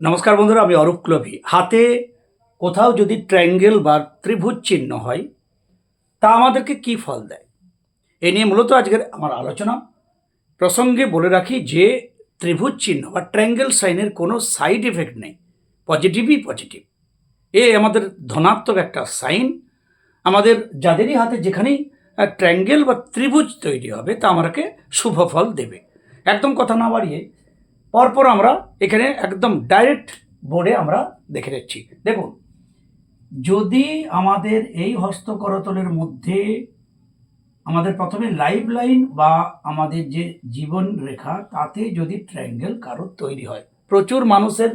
নমস্কার বন্ধুরা, আমি অরূপ ক্লভি। হাতে কোথাও যদি ট্রায়াঙ্গেল বা ত্রিভুজ চিহ্ন হয়, তা আমাদেরকে কি ফল দেয়? এ নিয়ে মূলত আজকের আমার আলোচনা। প্রসঙ্গে বলে রাখি যে, ত্রিভুজ চিহ্ন বা ট্রায়াঙ্গেল সাইনের কোনো সাইড এফেক্ট নেই, পজিটিভই পজিটিভ। এ আমাদের ধনাত্মক একটা সাইন। আমাদের যাদেরই হাতে যেখানেই ট্রায়াঙ্গেল বা ত্রিভুজ তৈরি হবে, তা আমাকে শুভ ফল দেবে। একদম কথা না বাড়িয়ে পরপর আমরা এখানে একদম ডাইরেক্ট বোর্ডে আমরা দেখে নিচ্ছি দেখুন, যদি আমাদের এই হস্তকরতলের মধ্যে আমাদের প্রথমে লাইফ লাইন বা আমাদের যে জীবন রেখা, তাতে যদি ট্রায়াঙ্গেল কারও তৈরি হয়, প্রচুর মানুষের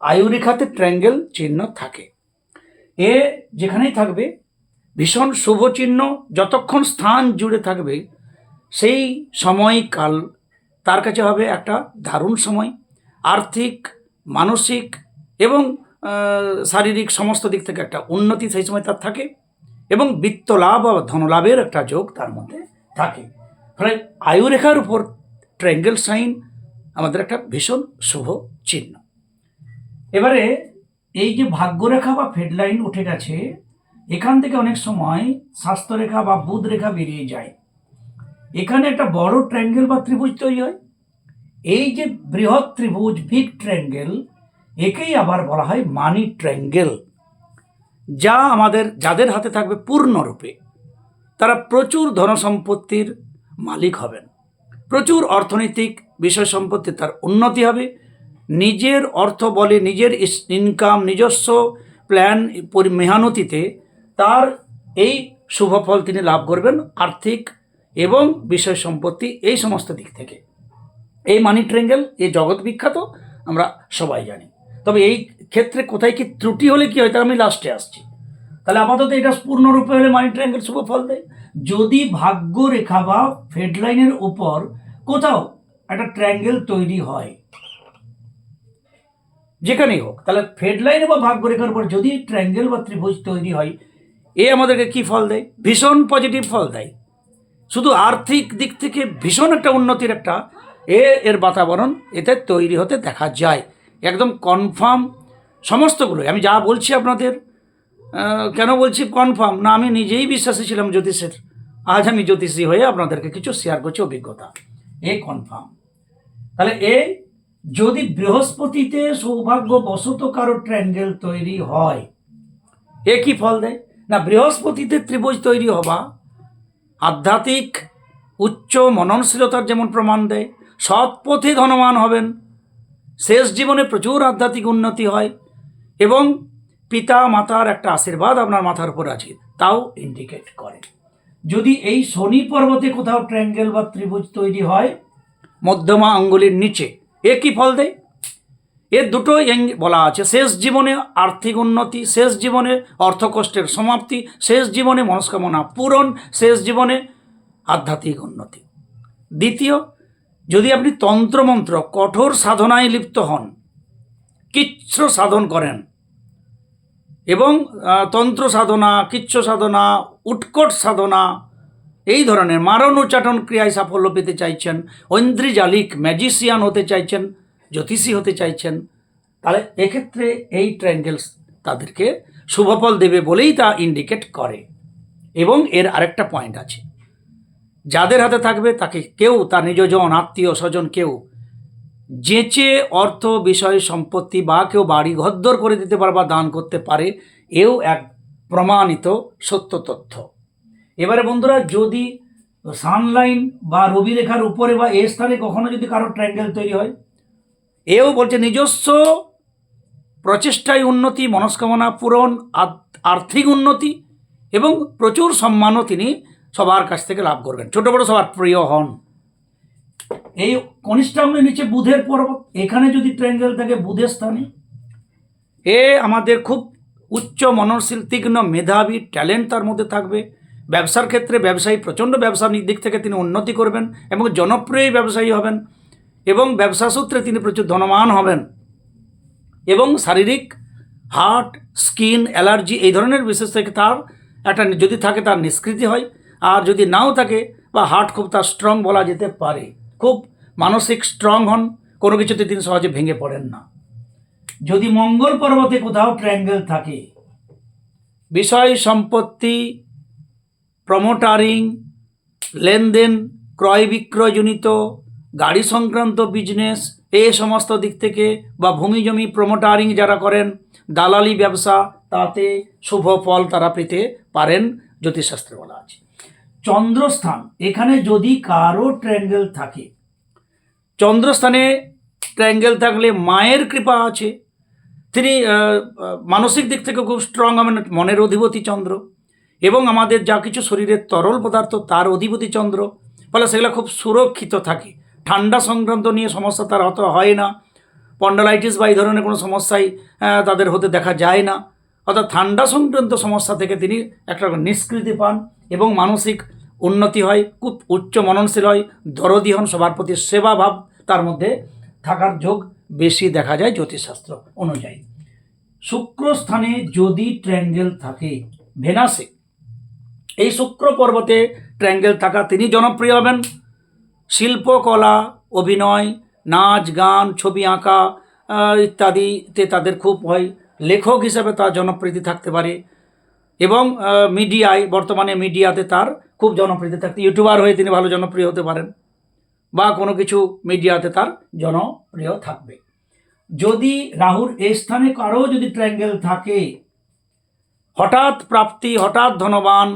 আয়ু রেখাতে ট্রায়াঙ্গেল চিহ্ন থাকে। এ যেখানেই থাকবে, ভীষণ শুভ চিহ্ন, যতক্ষণ স্থান জুড়ে থাকবে, সেই সময়কাল তার কাছে হবে একটা দারুণ সময়, আর্থিক, মানসিক এবং শারীরিক সমস্ত দিক থেকে একটা উন্নতি সেই সময় তার থাকে এবং বিত্ত লাভ বা ধনলাভের একটা যোগ তার মধ্যে থাকে। ফলে আয়ুরেখার উপর ট্রায়াঙ্গেল সাইন আমাদের একটা ভীষণ শুভ চিহ্ন। এবারে এই যে ভাগ্যরেখা বা ফেডলাইন উঠে গেছে, এখান থেকে অনেক সময় স্বাস্থ্যরেখা বা বুধ রেখা বেরিয়ে যায়। এখানে একটা বড় ট্রায়াঙ্গেল বা ত্রিভুজ তৈরি হয়। এই যে বৃহৎ ত্রিভুজ বিগ ট্রায়াঙ্গেল একেই আবার বলা হয় মানি ট্রায়াঙ্গেল যা আমাদের, যাদের হাতে থাকবে পূর্ণরূপে, তারা প্রচুর ধনসম্পত্তির মালিক হবেন। প্রচুর অর্থনৈতিক বিষয় সম্পত্তি তার উন্নতি হবে। নিজের অর্থ বলে নিজের ইনকাম নিজস্ব প্ল্যান মেহানতিতে তার এই শুভ ফল তিনি লাভ করবেন। আর্থিক এবং বিষয় সম্পত্তি এই সমস্ত দিক থেকে। এই মানি ট্রেঙ্গেল এই জগৎ বিখ্যাত, আমরা সবাই জানি। তবে এই ক্ষেত্রে কোথায় কি ত্রুটি হলে কি হয় তার আমি লাস্টে আসছি। তাহলে আপাতত এটা পূর্ণরূপে হলে মানি ট্রায়াঙ্গেল শুভ ফল দেয়। যদি ভাগ্য রেখা বা ফেডলাইনের উপর কোথাও একটা ট্রায়াঙ্গেল তৈরি হয়, যেখানেই হোক, তাহলে ফেডলাইন বা ভাগ্য রেখার উপর যদি ট্রায়াঙ্গেল বা ত্রিভুজ তৈরি হয়, এ আমাদেরকে কি ফল দেয়? ভীষণ পজিটিভ ফল দেয়। শুধু আর্থিক দিক থেকে ভীষণ একটা উন্নতির একটা এ এর বাতাবরণ এতে তৈরি হতে দেখা যায়। একদম কনফার্ম সমস্তগুলো। আমি যা বলছি আপনাদের কেন বলছি কনফার্ম না, আমি নিজেই বিশ্বাসী ছিলাম জ্যোতিষের। আজ আমি জ্যোতিষী হয়ে আপনাদেরকে কিছু শেয়ার করছি অভিজ্ঞতা। এ কনফার্ম তাহলে এ, যদি বৃহস্পতিতে সৌভাগ্যবশত কারও ট্রায়াঙ্গেল তৈরি হয়, এ কি ফল দেয়? না, বৃহস্পতিতে ত্রিভুজ তৈরি হওয়া আধ্যাত্মিক, উচ্চ মননশীলতার যেমন প্রমাণ দেয়, সৎ পথে ধনবান হবেন। শেষ জীবনে প্রচুর আধ্যাত্মিক উন্নতি হয় এবং পিতা মাতার একটা আশীর্বাদ আপনার মাথার উপর আছে, তাও ইন্ডিকেট করে। যদি এই শনি পর্বতে কোথাও ট্রায়াঙ্গেল বা ত্রিভুজ তৈরি হয়, মধ্যমা আঙ্গুলির নিচে, এ কি ফল দেয়? এং- বলা আছে। শেষ জীবনে আর্থিক উন্নতি, শেষ জীবনে অর্থকষ্টের সমাপ্তি, শেষ জীবনে মনস্কামনা পূরণ, শেষ জীবনে আধ্যাত্মিক উন্নতি। দ্বিতীয়, যদি আপনি তন্ত্রমন্ত্র কঠোর সাধনায় লিপ্ত হন কিচ্ছ সাধন করেন এবং তন্ত্র সাধনা, কিচ্ছ সাধনা, উৎকট সাধনা, এই ধরনের মারণ উচ্চাটন ক্রিয়ায় সাফল্য পেতে চাইছেন, ঐন্দ্রিজালিক ম্যাজিশিয়ান হতে চাইছেন জ্যোতিষী হতে চাইছেন, তাহলে এক্ষেত্রে এই ট্রায়াঙ্গেলস তাদেরকে শুভফল দেবে বলেই তা ইন্ডিকেট করে। এবং এর আরেকটা পয়েন্ট আছে, যাদের হাতে থাকবে তাকে কেউ, তার নিজজন আত্মীয়, স্বজন কেউ যেচে অর্থ, বিষয়, সম্পত্তি বা কেউ বাড়ি ঘরদর করে দিতে পারে বা দান করতে পারে, এও এক প্রমাণিত সত্য তথ্য। এবারে বন্ধুরা, যদি সানলাইন বা রবি রেখার উপরে বা এ স্থানে কখনো যদি কারও ট্রায়াঙ্গেল তৈরি হয় এও বলছে, নিজস্ব প্রচেষ্টায় উন্নতি, মনস্কামনা পূরণ আর্থিক উন্নতি এবং প্রচুর সম্মানও তিনি সবার কাছ থেকে লাভ করবেন। ছোট বড় সবার প্রিয় হন। এই কনিষ্ঠাঙ্গের নিচে বুধের পর্বত এখানে যদি ট্রায়াঙ্গেল থাকে বুধের স্থানে। এ আমাদের খুব উচ্চ মননশীল, তীক্ষ্ণ মেধাবী, ট্যালেন্ট তার মধ্যে থাকবে। ব্যবসার ক্ষেত্রে ব্যবসায়ী, প্রচণ্ড ব্যবসার দিক থেকে তিনি উন্নতি করবেন এবং জনপ্রিয় ব্যবসায়ী হবেন। এবং ব্যবসা সূত্রে তিনি প্রচুর ধনমান হবেন। এবং শারীরিক, হার্ট, স্কিন, অ্যালার্জি এই ধরনের বিশেষ থেকে তার একটা যদি থাকে তার নিষ্কৃতি হয়, আর যদি নাও থাকে বা হার্ট খুব তার স্ট্রং বলা যেতে পারে। খুব মানসিক স্ট্রং হন, কোনো কিছুতে তিনি সহজে ভেঙে পড়েন না। যদি মঙ্গল পর্বতে কোথাও ট্র্যাঙ্গেল থাকে, বিষয় সম্পত্তি প্রমোটারিং লেনদেন, ক্রয় বিক্রয়জনিত গাড়ি সংক্রান্ত বিজনেস এ সমস্ত দিক থেকে বা ভূমি জমি প্রমোটারিং যারা করেন, দালালি ব্যবসা, তাতে শুভ ফল তারা পেতে পারেন জ্যোতিষশাস্ত্রে বলা আছে। চন্দ্রস্থান, এখানে যদি কারও ট্র্যাঙ্গেল থাকে, চন্দ্রস্থানে ট্র্যাঙ্গেল থাকলে মায়ের কৃপা আছে। তিনি মানসিক দিক থেকে খুব স্ট্রং হবেন, মনের অধিপতি চন্দ্র। এবং আমাদের যা কিছু শরীরের তরল পদার্থ, তার অধিপতি চন্দ্র। ফলে সেগুলো খুব সুরক্ষিত থাকে। ঠান্ডা সংক্রান্ত নিয়ে সমস্যা তার অত হয় না। পন্ডালাইটিস বা এই ধরনের কোনো সমস্যাই তাদের হতে দেখা যায় না। অর্থাৎ ঠান্ডা সংক্রান্ত সমস্যা থেকে তিনি একটা নিষ্কৃতি পান এবং মানসিক উন্নতি হয়, খুব উচ্চ মননশীল হয়, দরদি হন, সবার প্রতি সেবা ভাব তার মধ্যে থাকার যোগ বেশি দেখা যায় জ্যোতিষশাস্ত্র অনুযায়ী। শুক্র স্থানে যদি ট্র্যাঙ্গেল থাকে, ভেনাসে, এই শুক্র পর্বতে ট্র্যাঙ্গেল থাকা তিনি জনপ্রিয় হবেন। শিল্পকলা, অভিনয়, নাচ, গান, ছবি আঁকা ইত্যাদিতে তাদের খুব হয়। লেখক হিসাবে তার জনপ্রীতি থাকতে পারে এবং মিডিয়ায়, বর্তমানে মিডিয়াতে তার খুব জনপ্রীতি থাকতে, ইউটিউবার হয়ে তিনি ভালো জনপ্রিয় হতে পারেন বা কোনো কিছু মিডিয়াতে তার জনপ্রিয় থাকবে। যদি রাহুর এই স্থানে কারও যদি ট্র্যাঙ্গেল থাকে, হঠাৎ প্রাপ্তি, হঠাৎ ধনবান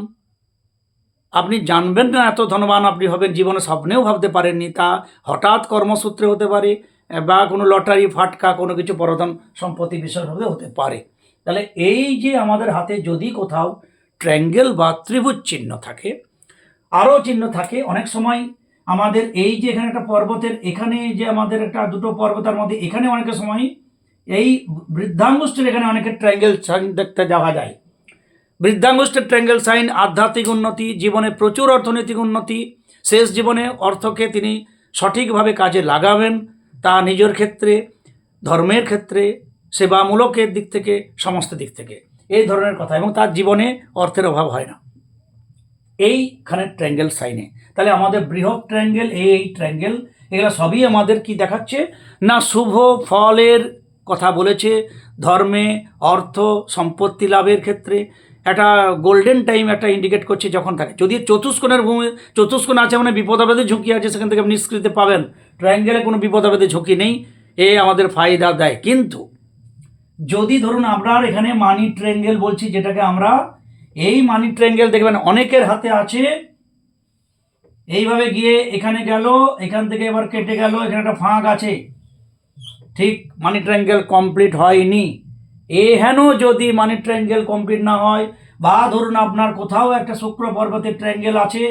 আপনি জানবেন না এত ধনবান আপনি হবেন জীবনে, স্বপ্নেও ভাবতে পারেননি। তা হঠাৎ কর্মসূত্রে হতে পারে, বা কোনো লটারি, ফাটকা, কোনো কিছু পরধন সম্পত্তি হতে হতে পারে। তাহলে এই যে আমাদের হাতে যদি কোথাও ট্র্যাঙ্গেল বা ত্রিভুজ চিহ্ন থাকে, আরও চিহ্ন থাকে, অনেক সময় আমাদের এই যে এখানে একটা পর্বতের, এখানে যে আমাদের একটা দুটো পর্বতের মধ্যে এখানে অনেকের সময় এই বৃদ্ধাঙ্গুষ্ঠের এখানে অনেকের ট্রায়াঙ্গেল দেখতে যাওয়া যায়। বৃদ্ধাঙ্গুষ্ঠের ট্রায়াঙ্গেল সাইন, আধ্যাত্মিক উন্নতি, জীবনে প্রচুর অর্থনৈতিক উন্নতি, শেষ জীবনে অর্থকে তিনি সঠিকভাবে কাজে লাগাবেন। তা নিজের ক্ষেত্রে, ধর্মের ক্ষেত্রে, সেবামূলকের দিক থেকে, সমস্ত দিক থেকে। এই ধরনের কথা। এবং তার জীবনে অর্থের অভাব হয় না। এইখানে ট্রায়াঙ্গেল সাইনে। তাহলে আমাদের বৃহৎ ট্রায়াঙ্গেল এই এই ট্রায়াঙ্গেল এগুলো সবই আমাদের কি দেখাচ্ছে? না শুভ ফলের কথা বলেছে। ধর্মে অর্থ, সম্পত্তি লাভের ক্ষেত্রে একটা গোল্ডেন টাইম একটা ইন্ডিকেট করছে যখন থাকে। যদি চতুষ্কোণের ভূমি, চতুষ্কোণ আছে মানে বিপদাবেদের ঝুঁকি আছে, সেখান থেকে আপনি পাবেন। ট্রায়াঙ্গেলে কোনো বিপদাবেদের ঝুঁকি নেই, এ আমাদের ফায়দা দেয়। কিন্তু, যদি ধরুন আমরা এখানে মানি ট্রায়াঙ্গেল বলছি, যেটাকে আমরা এই মানি ট্রায়াঙ্গেল দেখবেন অনেকের হাতে আছে। এইভাবে গিয়ে এখানে গেল, এখান থেকে এবার কেটে গেল, এখানে একটা ফাঁক আছে। ঠিক মানি ট্রায়াঙ্গেল কমপ্লিট হয়নি। এ হেন যদি মানি ট্রায়াঙ্গেল কমপ্লিট না হয়, বা ধরুন আপনার কোথাও একটা শুক্র পর্বতের ট্রায়াঙ্গেল আছে,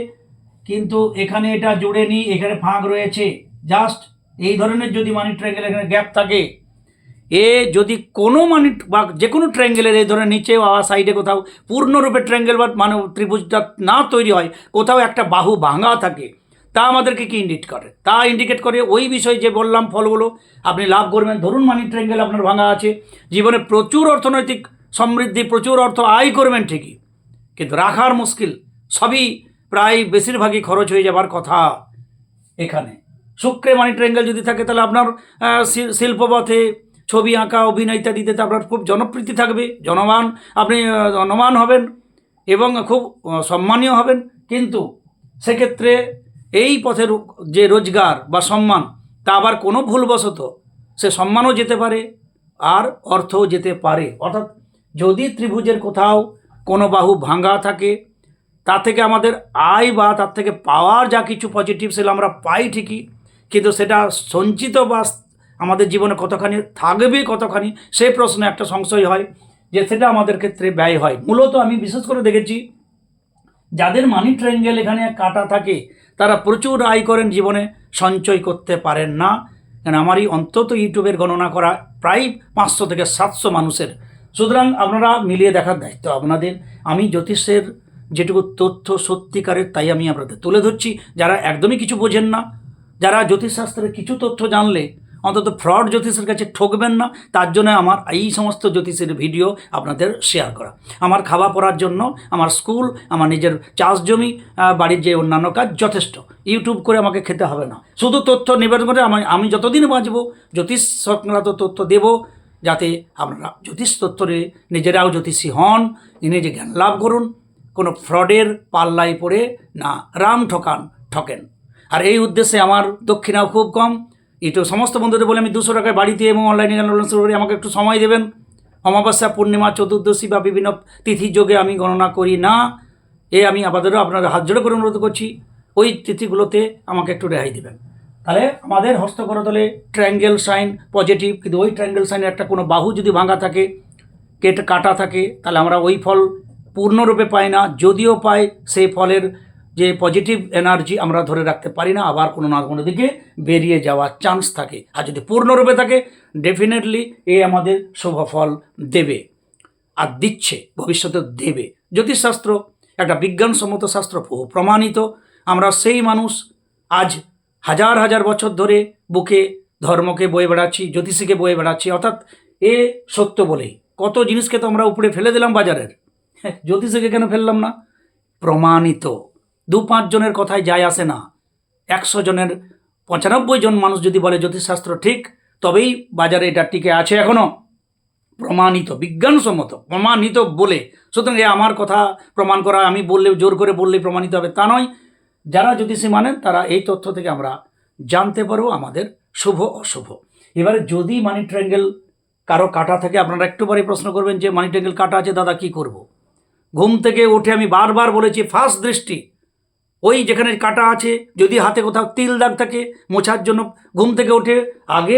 কিন্তু এখানে এটা জুড়েনি এখানে ফাঁক রয়েছে জাস্ট এই ধরনের যদি মানি ট্রায়াঙ্গেল এখানে গ্যাপ থাকে, এ যদি কোনো মানি বা যে কোনো ট্রায়াঙ্গেলের এই ধরনের নিচে বা সাইডে কোথাও পূর্ণরূপে ট্রায়াঙ্গেল বা মানে ত্রিভুজটা না তৈরি হয়, কোথাও একটা বাহু ভাঙা থাকে তা আমাদেরকে কি ইন্ডিকেট করে? তা ইন্ডিকেট করে ওই বিষয় যে বললাম ফলগুলো, আপনি লাভ করবেন। ধরুন মানি ট্রায়াঙ্গেল আপনার ভাঙা আছে, জীবনে প্রচুর অর্থনৈতিক সমৃদ্ধি, প্রচুর অর্থ আয় করবেন ঠিকই, কিন্তু রাখার মুশকিল সবই প্রায় বেশিরভাগই খরচ হয়ে যাবার কথা এখানে। শুক্রে মানি ট্রায়াঙ্গেল যদি থাকে, তাহলে আপনার শিল্পপথে ছবি আঁকা, অভিনয় ইত্যাদিতে তো আপনার খুব জনপ্রীতি থাকবে, জনমান, আপনি জনমান হবেন এবং খুব সম্মানীয় হবেন। কিন্তু সেক্ষেত্রে এই পথের যে রোজগার বা সম্মান, তা আবার কোনো ভুলবশত সে সম্মানও যেতে পারে আর অর্থও যেতে পারে। অর্থাৎ যদি ত্রিভুজের কোথাও কোনো বাহু ভাঙা থাকে, তা থেকে আমাদের আয় বা তার থেকে পাওয়ার যা কিছু পজিটিভ সেগুলো আমরা পাই ঠিকই, কিন্তু সেটা সঞ্চিত বা আমাদের জীবনে কতখানি থাকবে, কতখানি, সেই প্রশ্নে একটা সংশয় হয় যে সেটা আমাদের ক্ষেত্রে ব্যয় হয়। মূলত আমি বিশেষ করে দেখেছি যাদের মানি ট্রায়াঙ্গেল এখানে কাটা থাকে, তারা প্রচুর আয় করেন জীবনে, সঞ্চয় করতে পারেন না। কারণ আমারই অন্তত ইউটিউবের গণনা করা প্রায় পাঁচশো থেকে সাতশো মানুষের। সুতরাং আপনারা মিলিয়ে দেখার দায়িত্ব আপনাদের। আমি জ্যোতিষের যেটুকু তথ্য সত্যিকারের, তাই আমি আপনাদের তুলে ধরছি। যারা একদমই কিছু বোঝেন না, যারা জ্যোতিষশাস্ত্রের কিছু তথ্য জানলে অন্তত ফ্রড জ্যোতিষের কাছে ঠকবেন না, তার জন্য আমার এই সমস্ত জ্যোতিষের ভিডিও আপনাদের শেয়ার করা। আমার খাওয়া পড়ার জন্য, আমার স্কুল আমার নিজের চাষ জমি বাড়ির যে অন্যান্য কাজ যথেষ্ট। ইউটিউব করে আমাকে খেতে হবে না। শুধু তথ্য নিবেদন করে আমি আমি যতদিন বাঁচব, জ্যোতিষ সংক্রান্ত তথ্য দেব, যাতে আপনারা জ্যোতিষ তত্ত্বরে নিজেরাও জ্যোতিষী হন নিজে জ্ঞান লাভ করুন, কোনো ফ্রডের পাল্লায় পড়ে না, রাম ঠকান, ঠকেন। আর এই উদ্দেশ্যে আমার দক্ষিণাও খুব কম একটু সমস্ত বন্ধুদের বলে আমি দুশো টাকায় বাড়িতে এবং অনলাইনে অর্জন শুরু করি। আমাকে একটু সময় দেবেন। অমাবস্যা, পূর্ণিমা, চতুর্দশী বা বিভিন্ন তিথির যোগে আমি গণনা করি না। এ আমি আপাতত আপনার হাত জোড়ে করে অনুরোধ করছি। ওই তিথিগুলোতে আমাকে একটু রেহাই দেবেন। তাহলে আমাদের হস্তকরতলে ট্রায়াঙ্গেল সাইন পজিটিভ কিন্তু ওই ট্রায়াঙ্গেল সাইনের একটা কোনো বাহু যদি ভাঙা থাকে, কেটে কাটা থাকে, তাহলে আমরা ওই ফল পূর্ণরূপে পাই না। যদিও পাই, সেই ফলের যে পজিটিভ এনার্জি আমরা ধরে রাখতে পারি না, আবার কোনো না কোনো দিকে বেরিয়ে যাওয়ার চান্স থাকে। আর যদি পূর্ণরূপে থাকে ডেফিনেটলি এ আমাদের শুভ ফল দেবে আর দিচ্ছে ভবিষ্যতে দেবে। জ্যোতিষশাস্ত্র, একটা বিজ্ঞানসম্মত শাস্ত্র প্রমাণিত। আমরা সেই মানুষ আজ হাজার হাজার বছর ধরে বুকে ধর্মকে বয়ে বেড়াচ্ছি, জ্যোতিষীকে বয়ে বেড়াচ্ছি, অর্থাৎ এ সত্য বলেই। কত জিনিসকে তো আমরা উপরে ফেলে দিলাম বাজারের। জ্যোতিষীকে কেন ফেললাম না? প্রমাণিত। দু পাঁচ জনের কথায় যায় আসে না। একশো জনের, পঁচানব্বই জন মানুষ যদি বলে জ্যোতিষশাস্ত্র ঠিক, তবেই বাজারে এটা টিকে আছে এখনও প্রমাণিত, বিজ্ঞানসম্মত, প্রমাণিত বলে। সুতরাং এ আমার কথা প্রমাণ করা, আমি বললে, জোর করে বললেই প্রমাণিত হবে তা নয়। যারা জ্যোতিষী মানেন, তারা এই তথ্য থেকে আমরা জানতে পারব আমাদের শুভ, অশুভ। এবারে যদি মানি ট্রায়াঙ্গেল কারও কাটা থাকে, আপনারা একটু পরে প্রশ্ন করবেন যে মানি ট্রায়াঙ্গেল কাটা আছে, দাদা কি করব। ঘুম থেকে উঠে আমি বারবার বলেছি ফার্স্ট দৃষ্টি। ওই যেখানে কাটা আছে, যদি হাতে কোথাও তিল দাগ থাকে, মোছার জন্য ঘুম থেকে উঠে আগে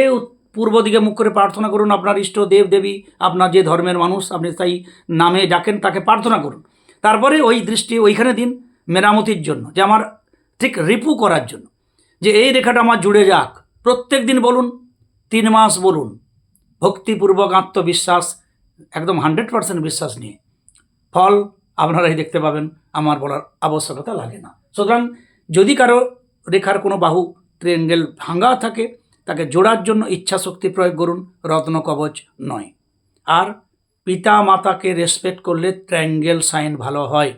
পূর্ব দিকে মুখ করে প্রার্থনা করুন, আপনার ইষ্ট দেব দেবী, আপনার যে ধর্মের মানুষ, আপনি তাই নামে ডাকেন, তাকে প্রার্থনা করুন। তারপরে ওই দৃষ্টি ওইখানে দিন মেরামতির জন্য, যে আমার ঠিক রিপু করার জন্য, যে এই রেখাটা আমার জুড়ে যাক। প্রত্যেক দিন বলুন, তিন মাস বলুন, ভক্তিপূর্বক আত্মবিশ্বাস, একদম হান্ড্রেড পার্সেন্ট বিশ্বাস নিয়ে। ফল আপনারাই দেখতে পাবেন, আমার বলার আবশ্যকতা লাগে না। সুতরাং যদি কারও রেখার কোনো বাহু ট্রেঙ্গেল ভাঙা থাকে, তাকে জোড়ার জন্য ইচ্ছা শক্তি প্রয়োগ করুন, রত্ন কবচ নয়। আর পিতা মাতাকে রেসপেক্ট করলে ট্রায়াঙ্গেল সাইন ভালো হয়।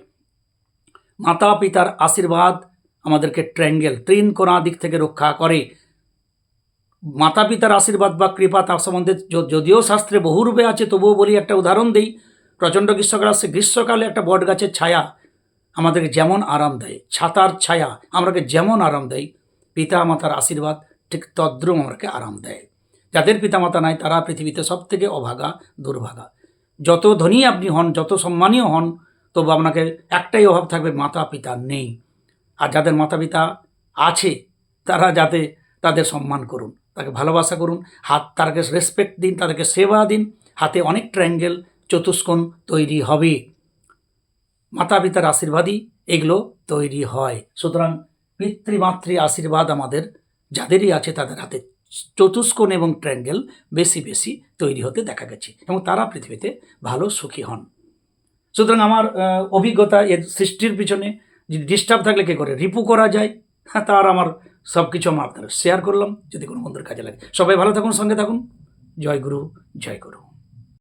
মাতা পিতার আশীর্বাদ আমাদেরকে ট্রায়াঙ্গেল ত্রিন কোনা দিক থেকে রক্ষা করে। মাতা পিতার আশীর্বাদ বা কৃপা তার সম্বন্ধে যদিও শাস্ত্রে বহুরূপে আছে, তবুও বলি একটা উদাহরণ দিই। প্রচণ্ড গ্রীষ্মকাল আসছে গ্রীষ্মকালে একটা বট গাছের ছায়া আমাদেরকে যেমন আরাম দেয়, ছাতার ছায়া আমাকে যেমন আরাম দেয় পিতা মাতার আশীর্বাদ ঠিক তদ্রুম আমাকে আরাম দেয়। যাদের পিতামাতা নাই, তারা পৃথিবীতে সব থেকে অভাগা, দুর্ভাগা। যত ধনী আপনি হন, যত সম্মানীয় হন, তবু আপনাকে একটাই অভাব থাকবে মাতা পিতা নেই। আর যাদের মাতা পিতা আছে, তারা যাতে তাদের সম্মান করুন, তাকে ভালোবাসা করুন, হাত তাদেরকে রেসপেক্ট দিন, তাদেরকে সেবা দিন, হাতে অনেক ট্রায়াঙ্গেল চতুষ্কোণ তৈরি হবে। মাতা পিতার আশীর্বাদই এগুলো তৈরি হয়। সুতরাং পিতৃমাতৃ আশীর্বাদ আমাদের যাদেরই আছে তাদের হাতে চতুষ্কোণ এবং ট্রায়াঙ্গেল বেশি বেশি তৈরি হতে দেখা গেছে এবং তারা পৃথিবীতে ভালো সুখী হন। সুতরাং আমার অভিজ্ঞতা এর সৃষ্টির পিছনে যদি ডিস্টার্ব থাকলে কী করে? রিপু করা যায়। হ্যাঁ তার আমার সব কিছু আমার আপনারা শেয়ার করলাম। যদি কোনো বন্ধুর কাজে লাগে। সবাই ভালো থাকুন, সঙ্গে থাকুন। জয় গুরু জয় গুরু